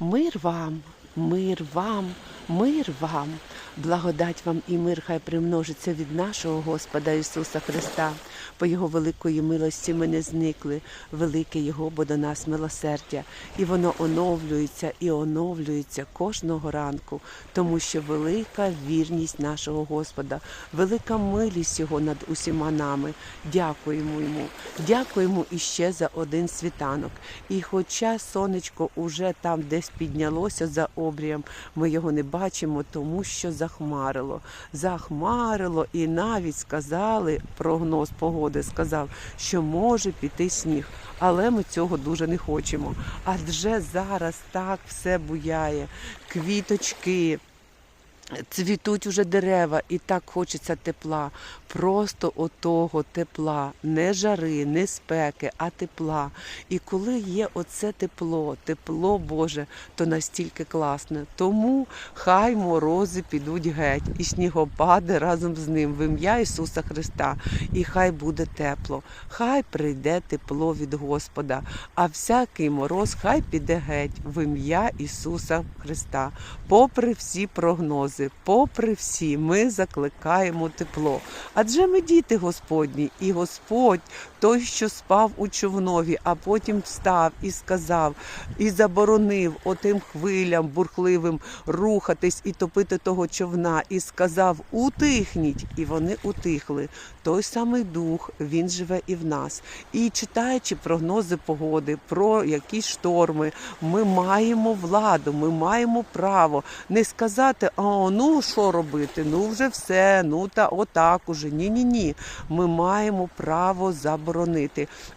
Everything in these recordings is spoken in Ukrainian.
Мир вам, мир вам, мир вам, благодать вам і мир хай примножиться від нашого Господа Ісуса Христа. По Його великої милості ми не зникли, велике Його, бо до нас милосердя, і воно оновлюється і оновлюється кожного ранку, тому що велика вірність нашого Господа, велика милість Його над усіма нами. Дякуємо йому, дякуємо іще за один світанок. І хоча сонечко уже там десь піднялося за обрієм, ми його не бачимо, тому що захмарило. Захмарило, і навіть сказали, прогноз погоди сказав, що може піти сніг. Але ми цього дуже не хочемо. Адже зараз так все буяє, квіточки. Цвітуть уже дерева, і так хочеться тепла. Просто отого тепла, не жари, не спеки, а тепла. І коли є оце тепло, тепло Боже, то настільки класне. Тому хай морози підуть геть, і снігопади разом з ним в ім'я Ісуса Христа. І хай буде тепло, хай прийде тепло від Господа, а всякий мороз хай піде геть в ім'я Ісуса Христа. Попри всі прогнози, попри всі, ми закликаємо тепло. Адже ми діти Господні, і Господь, той, що спав у човнові, а потім встав і сказав, і заборонив отим хвилям бурхливим рухатись і топити того човна, і сказав: Утихніть, і вони утихли. Той самий дух, він живе і в нас. І читаючи прогнози погоди, про якісь шторми, ми маємо владу, ми маємо право не сказати, а ну що робити, ну вже все, ну та отак уже. Ні, ні, ні. Ми маємо право заборонити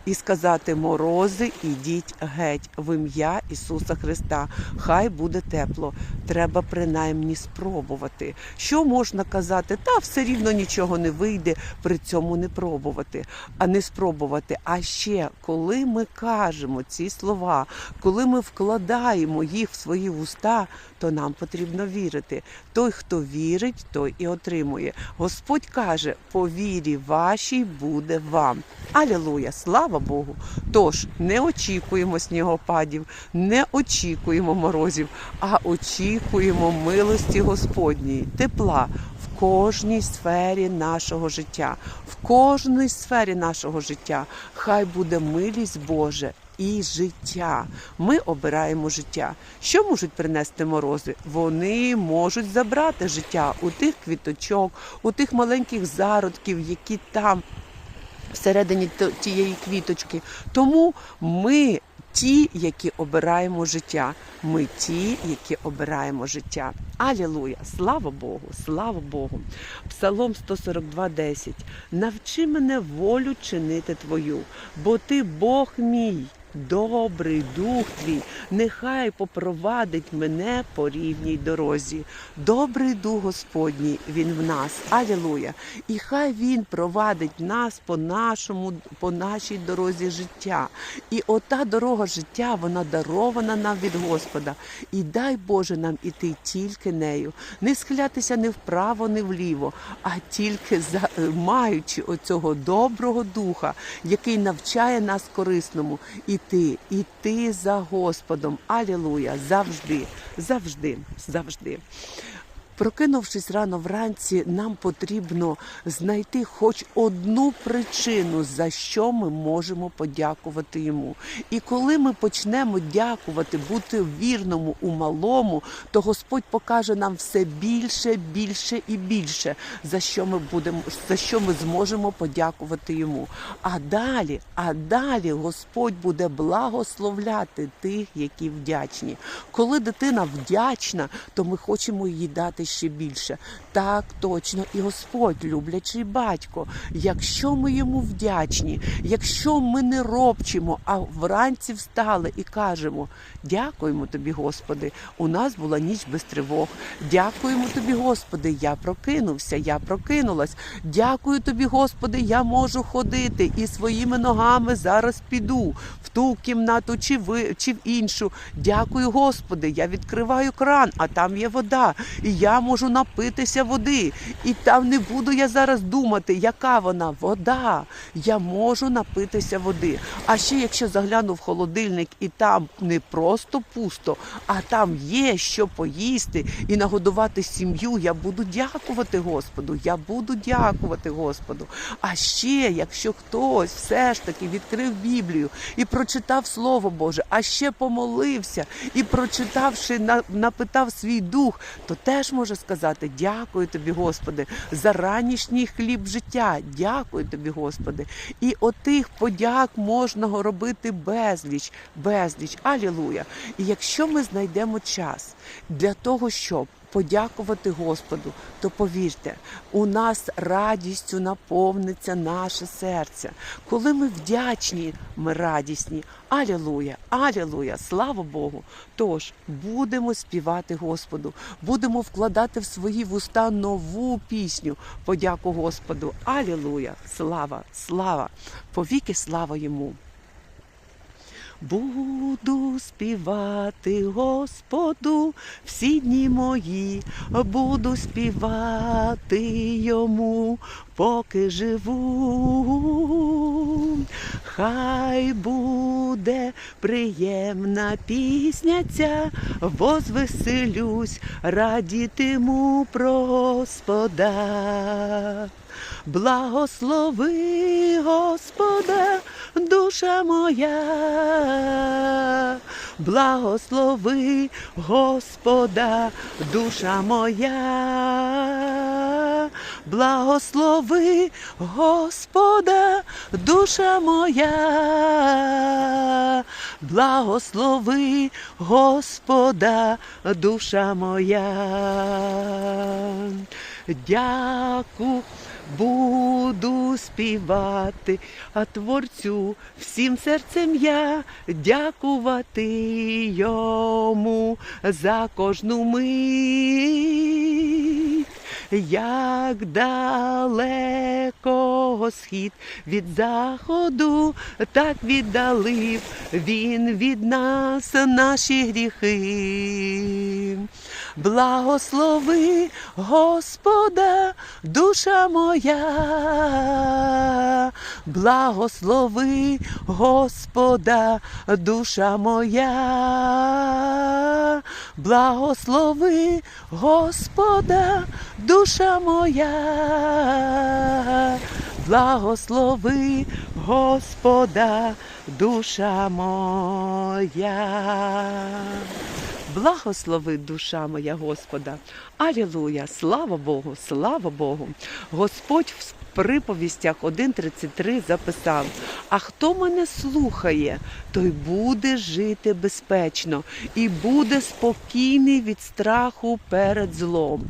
і сказати морози, ідіть геть в ім'я Ісуса Христа. Хай буде тепло. Треба принаймні спробувати. Що можна казати? Та все рівно нічого не вийде, при цьому не пробувати, а не спробувати. А ще коли ми кажемо ці слова, коли ми вкладаємо їх в свої вуста, то нам потрібно вірити. Той, хто вірить, той і отримує. Господь каже: по вірі вашій буде вам. Алілуя! Слава Богу! Тож не очікуємо снігопадів, не очікуємо морозів, а очікуємо милості Господньої, тепла в кожній сфері нашого життя, в кожній сфері нашого життя. Хай буде милість Божа і життя. Ми обираємо життя. Що можуть принести морози? Вони можуть забрати життя у тих квіточок, у тих маленьких зародків, які там всередині тієї квіточки. Тому ми. Ті, які обираємо життя, ми ті, які обираємо життя. Алілуя! Слава Богу! Слава Богу! Псалом 142:10. Навчи мене волю чинити твою, бо ти Бог мій. Добрий дух твій, нехай попровадить мене по рівній дорозі. Добрий дух Господній, він в нас. Алілуя! І хай він провадить нас по нашому, по нашій дорозі життя. І ота дорога життя, вона дарована нам від Господа. І дай Боже нам іти тільки нею, не схилятися не вправо, не вліво, а тільки за маючи оцього доброго духа, який навчає нас корисному, іти, іти за Господом. Алілуя! Завжди, завжди, завжди. Прокинувшись рано вранці, нам потрібно знайти хоч одну причину, за що ми можемо подякувати йому. І коли ми почнемо дякувати, бути вірному у малому, то Господь покаже нам все більше, більше і більше, за що ми будемо, за що ми зможемо подякувати йому. А далі, а далі Господь буде благословляти тих, які вдячні. Коли дитина вдячна, то ми хочемо їй дати ще більше. Так точно, і Господь, люблячий батько. Якщо ми йому вдячні, якщо ми не робчимо, а вранці встали і кажемо: дякуємо тобі, Господи, у нас була ніч без тривог. Дякуємо тобі, Господи, я прокинувся, я прокинулась. Дякую тобі, Господи, я можу ходити і своїми ногами зараз піду в ту кімнату чи в, чи в іншу. Дякую, Господи, я відкриваю кран, а там є вода. І я я можу напитися води. І там не буду я зараз думати, яка вона вода. Я можу напитися води. А ще якщо загляну в холодильник і там не просто пусто, а там є що поїсти і нагодувати сім'ю, я буду дякувати Господу. Я буду дякувати Господу. А ще, якщо хтось все ж таки відкрив Біблію і прочитав Слово Боже, а ще помолився і прочитавши, напитав свій дух, то теж може сказати: Дякую тобі, Господи, за ранішній хліб життя. Дякую тобі, Господи. І отих подяк можна робити безліч, безліч. Алілуя. І якщо ми знайдемо час для того, щоб подякувати Господу, то повірте, у нас радістю наповниться наше серце. Коли ми вдячні, ми радісні. Алілуя, алілуя, слава Богу. Тож будемо співати Господу, будемо вкладати в свої вуста нову пісню. Подяку Господу. Алілуя, слава, слава, повіки слава йому. Буду співати Господу всі дні мої, буду співати йому, поки живу. Хай буде приємна пісня ця, возвеселюсь, радітиму про Господа. Благослови Господа, душа моя, благослови Господа, душа моя, благослови Господа, душа моя, благослови Господа, душа моя. Дяку буду співати, а творцю всім серцем я дякувати йому за кожну мить. Як далеко схід від заходу, так віддалив він від нас наші гріхи. Благослови Господа, душа моя, благослови Господа, душа моя, благослови Господа, душа моя, благослови Господа, душа моя. Благослови душа моя Господа. Алілуя! Слава Богу, слава Богу. Господь в приповістях 1.33 записав: А хто мене слухає, той буде жити безпечно і буде спокійний від страху перед злом.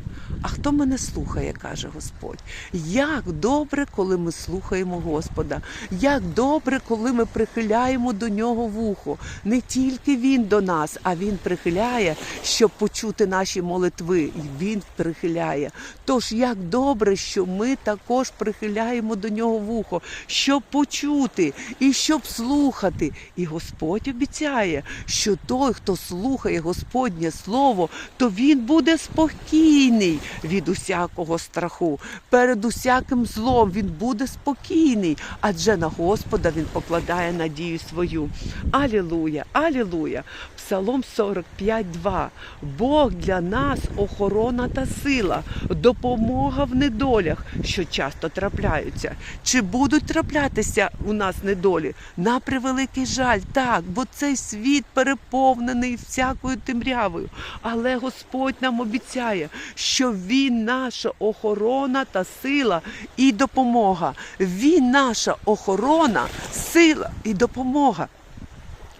А хто мене слухає, каже Господь. Як добре, коли ми слухаємо Господа, як добре, коли ми прихиляємо до нього вухо. Не тільки Він до нас, а Він прихиляє, щоб почути наші молитви. І Він прихиляє. Тож як добре, що ми також прихиляємо до нього вухо, щоб почути і щоб слухати. І Господь обіцяє, що той, хто слухає Господнє Слово, то він буде спокійний від усякого страху. Перед усяким злом він буде спокійний, адже на Господа він покладає надію свою. Алілуя, алілуя. Псалом 45.2. Бог для нас охорона та сила, допомога в недолях, що часто трапляються. Чи будуть траплятися у нас недолі? На превеликий жаль, так, бо цей світ переповнений всякою темрявою. Але Господь нам обіцяє, що Він наша охорона та сила і допомога. Він наша охорона, сила і допомога.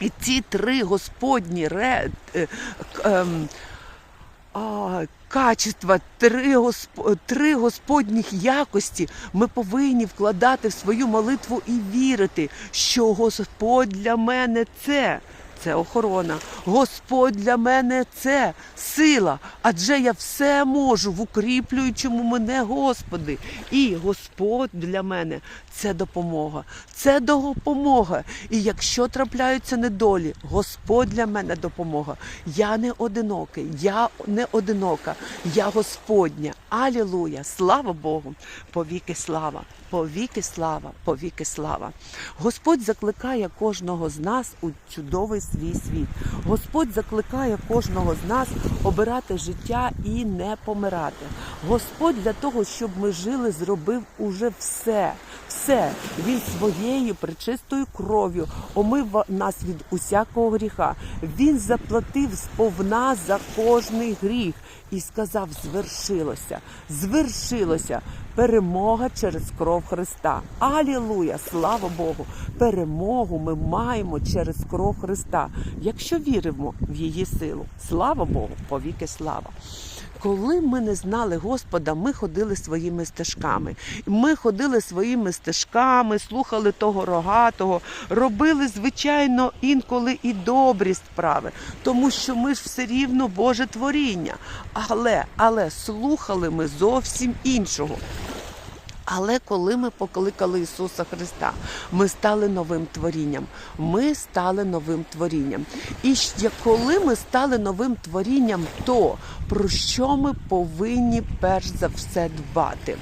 І ці три господні ре, е, ем, а, качества, три, госп- три господніх якості ми повинні вкладати в свою молитву і вірити, що Господь для мене це. Це охорона. Господь для мене це сила, адже я все можу в укріплюючому мене Господи. І Господь для мене це допомога. Це допомога. І якщо трапляються недолі, Господь для мене допомога. Я не одинокий, я не одинока, я Господня. Алілуя! Слава Богу! Повіки слава! Повіки слава, повіки слава. Господь закликає кожного з нас у чудовий свій світ. Господь закликає кожного з нас обирати життя і не помирати. Господь для того, щоб ми жили, зробив уже все. Все він своєю пречистою кров'ю омив нас від усякого гріха. Він заплатив сповна за кожний гріх і сказав: звершилося, звершилося. Перемога через кров Христа. Алілуя! Слава Богу! Перемогу ми маємо через кров Христа, якщо віримо в її силу. Слава Богу! Повіки слава! Коли ми не знали Господа, ми ходили своїми стежками. Ми ходили своїми стежками, слухали того рогатого, робили, звичайно, інколи і добрі справи, тому що ми ж все рівно Боже творіння. Але, але слухали ми зовсім іншого. Але коли ми покликали Ісуса Христа, ми стали новим творінням. Ми стали новим творінням. І коли ми стали новим творінням, то про що ми повинні перш за все дбати?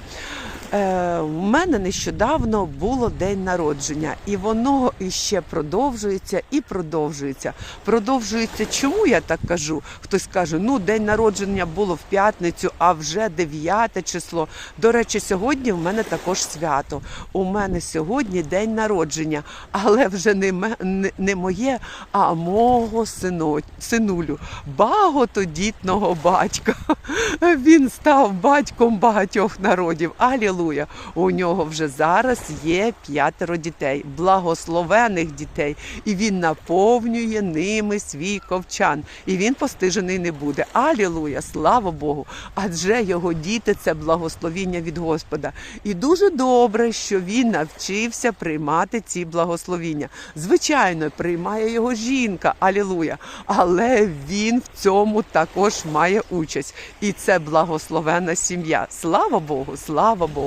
Е, у мене нещодавно було день народження, і воно іще продовжується і продовжується. Продовжується. Чому я так кажу? Хтось каже, ну день народження було в п'ятницю, а вже 9 число. До речі, сьогодні в мене також свято. У мене сьогодні день народження, але вже не, не, моє, а мого сино, синулю, багатодітного батька. Він став батьком багатьох народів. Алілуя! У нього вже зараз є п'ятеро дітей, благословених дітей, і він наповнює ними свій ковчан. І він постижений не буде. Алілуя! Слава Богу! Адже його діти це благословіння від Господа. І дуже добре, що він навчився приймати ці благословіння. Звичайно, приймає його жінка, алілуя. Але він в цьому також має участь. І це благословена сім'я. Слава Богу, слава Богу.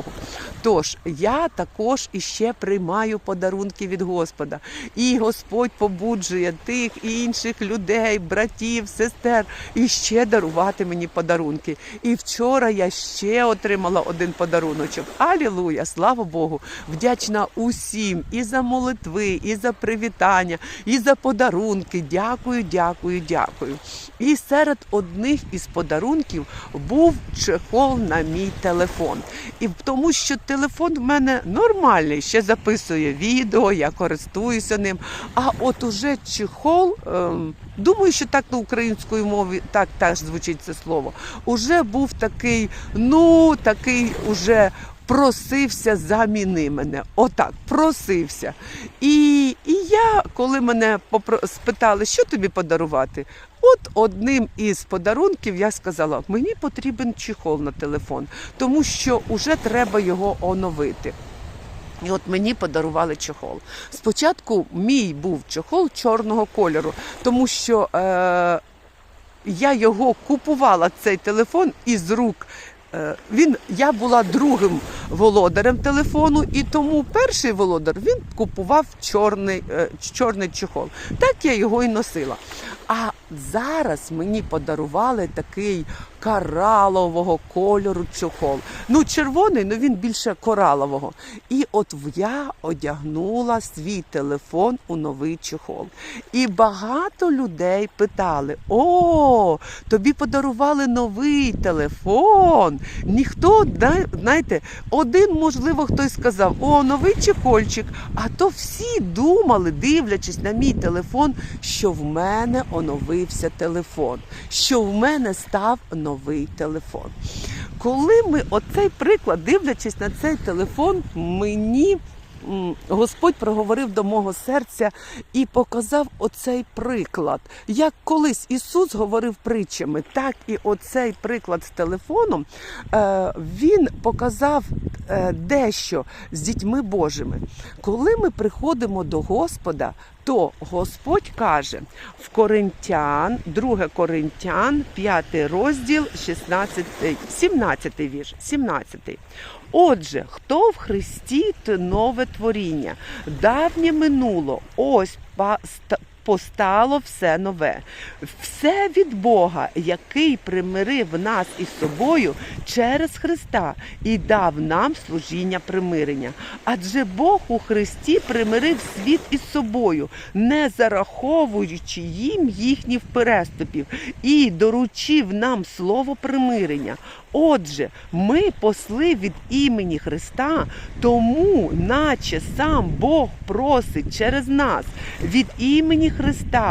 Тож я також іще приймаю подарунки від Господа. І Господь побуджує тих і інших людей, братів, сестер, і ще дарувати мені подарунки. І вчора я ще отримала один подаруночок. Алілуя! Слава Богу! Вдячна усім і за молитви, і за привітання, і за подарунки. Дякую, дякую, дякую. І серед одних із подарунків був чехол на мій телефон. І тому, що телефон в мене нормальний, ще записує відео, я користуюся ним. А от уже чехол, ем, думаю, що так на української мові так теж звучить це слово. Уже був такий, ну такий уже. Просився заміни мене, отак, просився. І, і я, коли мене спитали, що тобі подарувати, от одним із подарунків я сказала, мені потрібен чехол на телефон, тому що вже треба його оновити. І от мені подарували чохол. Спочатку мій був чохол чорного кольору, тому що е, я його купувала цей телефон із рук. Е, Він я була другим володарем телефону, і тому перший володар він купував чорний, е, чорний чехол. Так я його і носила. А зараз мені подарували такий коралового кольору чохол. Ну, червоний, ну він більше коралового. І от я одягнула свій телефон у новий чохол. І багато людей питали: О, тобі подарували новий телефон. Ніхто, знаєте, один, можливо, хтось сказав, о, новий чехольчик. А то всі думали, дивлячись на мій телефон, що в мене оновився телефон, що в мене став новий телефон. Коли ми оцей приклад, дивлячись на цей телефон, мені Господь проговорив до мого серця і показав оцей приклад. Як колись Ісус говорив притчами, так і оцей приклад з телефоном е, Він показав дещо з дітьми Божими. Коли ми приходимо до Господа, то Господь каже в Коринтян, 2 Коринтян, 5 розділ, 16, 17 вірш, 17. Отже, хто в Христі, то нове творіння, давнє минуло, ось постало все нове. Все від Бога, який примирив нас із собою через Христа і дав нам служіння примирення. Адже Бог у Христі примирив світ із собою, не зараховуючи їм їхніх переступів, і доручив нам слово примирення. Отже, ми посли від імені Христа, тому, наче сам Бог просить через нас від імені Христа,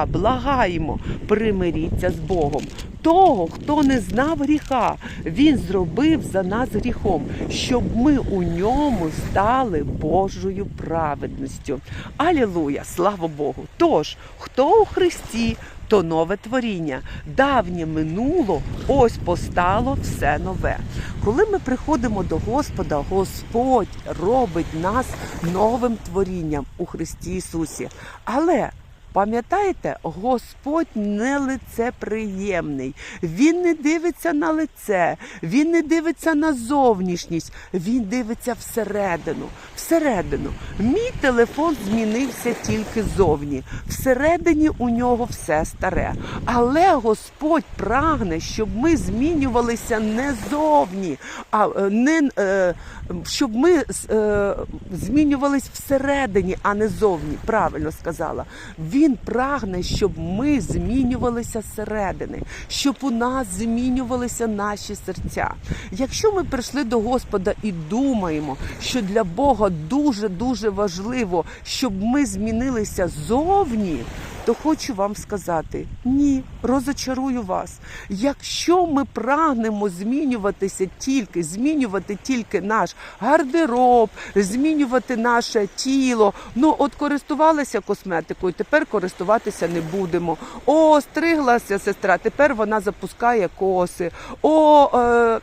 благаємо, примиріться з Богом. Того, хто не знав гріха, він зробив за нас гріхом, щоб ми у ньому стали Божою праведністю. Алілуя! Слава Богу! Тож, хто у Христі, то нове творіння. Давнє минуло, ось постало все нове. Коли ми приходимо до Господа, Господь робить нас новим творінням у Христі Ісусі. Але Пам'ятаєте, Господь не лицеприємний. Він не дивиться на лице, він не дивиться на зовнішність, він дивиться всередину. Всередину. Мій телефон змінився тільки зовні. Всередині у нього все старе. Але Господь прагне, щоб ми змінювалися не зовні, а е, не е, щоб ми е, змінювались всередині, а не зовні. Правильно сказала. Він прагне, щоб ми змінювалися зсередини, щоб у нас змінювалися наші серця. Якщо ми прийшли до Господа і думаємо, що для Бога дуже дуже важливо, щоб ми змінилися зовні. То хочу вам сказати ні, розочарую вас. Якщо ми прагнемо змінюватися тільки, змінювати тільки наш гардероб, змінювати наше тіло. Ну, от користувалися косметикою, тепер користуватися не будемо. О, стриглася сестра, тепер вона запускає коси. О, е,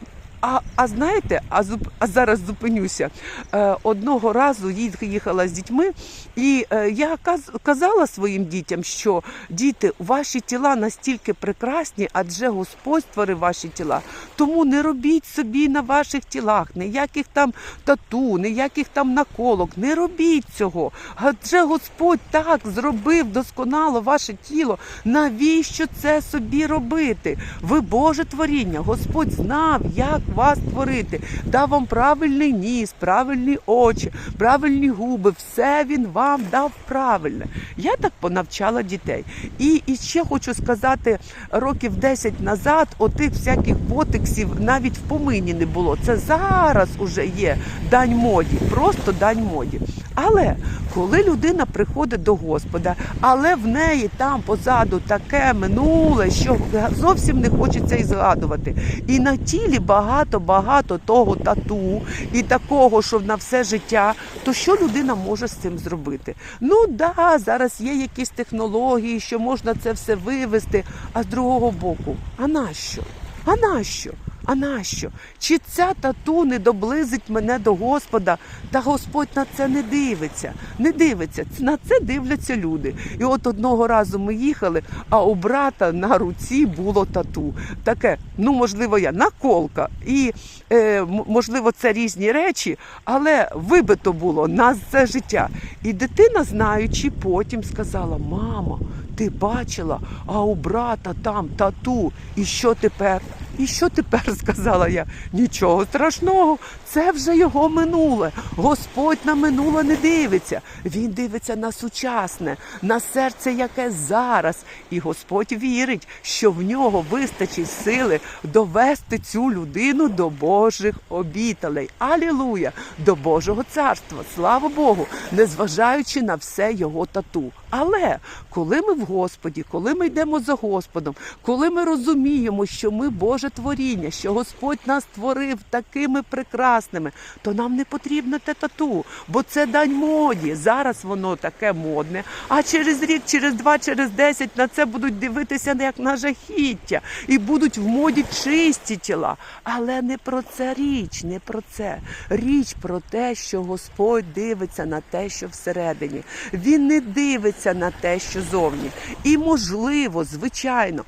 а, а знаєте, а, зуп, а зараз зупинюся. Е, одного разу їх- їхала з дітьми, і е, я каз, казала своїм дітям, що діти, ваші тіла настільки прекрасні, адже Господь створив ваші тіла. Тому не робіть собі на ваших тілах ніяких там тату, ніяких там наколок. Не робіть цього. Адже Господь так зробив досконало ваше тіло. Навіщо це собі робити? Ви Боже творіння. Господь знав, як вас творити. Дав вам правильний ніс, правильні очі, правильні губи. Все він вам дав правильне. Я так понавчала дітей. І, і ще хочу сказати, років 10 назад отих всяких ботиксів навіть в помині не було. Це зараз уже є дань моді, просто дань моді. Але коли людина приходить до Господа, але в неї там позаду таке минуле, що зовсім не хочеться і згадувати. І на тілі багато-багато того тату і такого, що на все життя, то що людина може з цим зробити? Ну да, зараз є якісь технології, що можна це все вивести. А з другого боку, а нащо? А нащо? А нащо? Чи ця тату не доблизить мене до Господа? Та Господь на це не дивиться. Не дивиться. На це дивляться люди. І от одного разу ми їхали, а у брата на руці було тату. Таке, ну можливо, я наколка. І е, можливо, це різні речі, але вибито було на це життя. І дитина, знаючи, потім сказала: Мама, ти бачила, а у брата там тату. І що тепер? І що тепер сказала я? Нічого страшного, це вже його минуле. Господь на минуле не дивиться. Він дивиться на сучасне, на серце, яке зараз. І Господь вірить, що в нього вистачить сили довести цю людину до Божих обіталей. Алілуя! До Божого царства. Слава Богу, незважаючи на все його тату. Але коли ми в Господі, коли ми йдемо за Господом, коли ми розуміємо, що ми Боже Боже творіння, що Господь нас створив такими прекрасними, то нам не потрібно те тату, бо це дань моді. Зараз воно таке модне. А через рік, через два, через десять на це будуть дивитися як на жахіття, і будуть в моді чисті тіла. Але не про це річ, не про це. Річ про те, що Господь дивиться на те, що всередині. Він не дивиться на те, що зовні. І можливо, звичайно.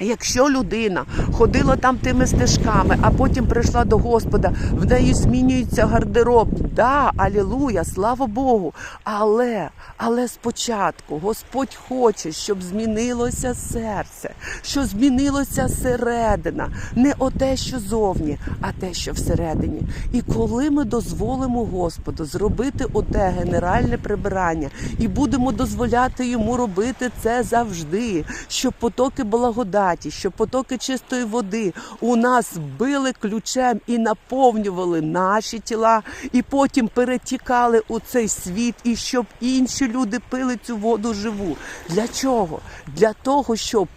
Якщо людина ходила там тими стежками, а потім прийшла до Господа, в неї змінюється гардероб. Да, алілуя, слава Богу. Але, але спочатку Господь хоче, щоб змінилося серце, що змінилося середина, не оте, що зовні, а те, що всередині. І коли ми дозволимо Господу зробити оте генеральне прибирання і будемо дозволяти йому робити це завжди, щоб потоки благодаті, щоб потоки чистої води у нас били ключем і наповнювали наші тіла, і потім перетікали у цей світ, і щоб інші люди пили цю воду живу. Для чого? Для того, щоб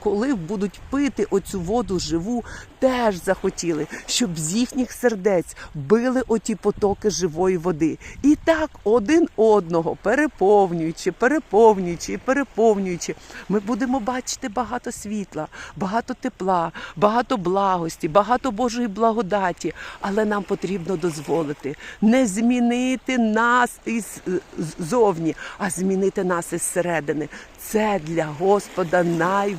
коли будуть пити оцю воду живу, теж захотіли, щоб з їхніх сердець били оті потоки живої води. І так один одного переповнюючи, переповнюючи переповнюючи, ми будемо бачити багато світла, багато тепла, багато благості, багато Божої благодаті. Але нам потрібно дозволити не змінити нас із зовні, а змінити нас із середини. Це для Господа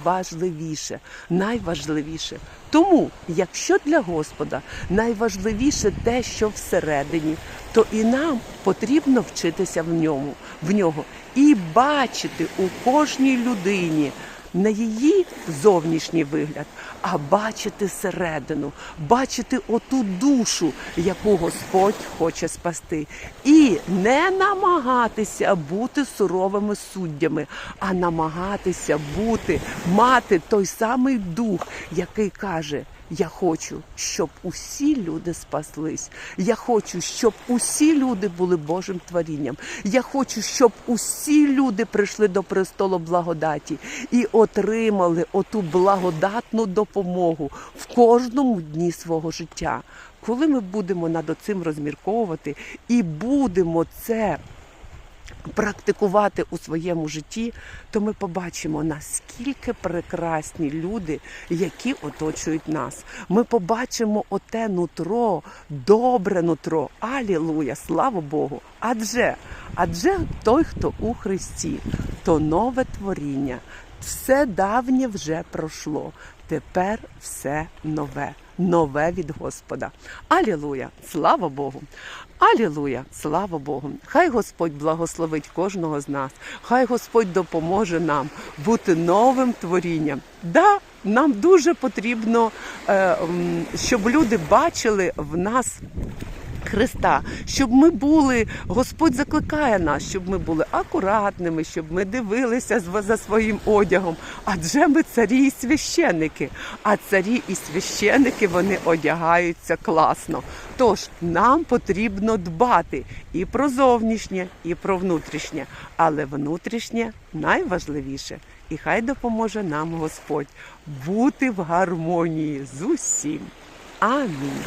найважливіше. Найважливіше. Тому, якщо для Господа найважливіше те, що всередині, то і нам потрібно вчитися в ньому, в нього і бачити у кожній людині не її зовнішній вигляд, а бачити середину, бачити оту душу, яку Господь хоче спасти, і не намагатися бути суровими суддями, а намагатися бути, мати той самий дух, який каже. Я хочу, щоб усі люди спаслись. Я хочу, щоб усі люди були Божим творінням. Я хочу, щоб усі люди прийшли до престолу благодаті і отримали оту благодатну допомогу в кожному дні свого життя. Коли ми будемо над цим розмірковувати і будемо це практикувати у своєму житті, то ми побачимо, наскільки прекрасні люди, які оточують нас. Ми побачимо оте нутро, добре нутро. Алілуя, слава Богу! Адже, адже той, хто у Христі, то нове творіння. Все давнє вже пройшло. Тепер все нове, нове від Господа. Алілуя! Слава Богу! Алілуя! Слава Богу! Хай Господь благословить кожного з нас, хай Господь допоможе нам бути новим творінням. Да, нам дуже потрібно, е, щоб люди бачили в нас. Христа, щоб ми були, Господь закликає нас, щоб ми були акуратними, щоб ми дивилися за своїм одягом. Адже ми царі і священники, а царі і священики вони одягаються класно. Тож нам потрібно дбати і про зовнішнє, і про внутрішнє, але внутрішнє найважливіше. І хай допоможе нам Господь бути в гармонії з усім. Амінь.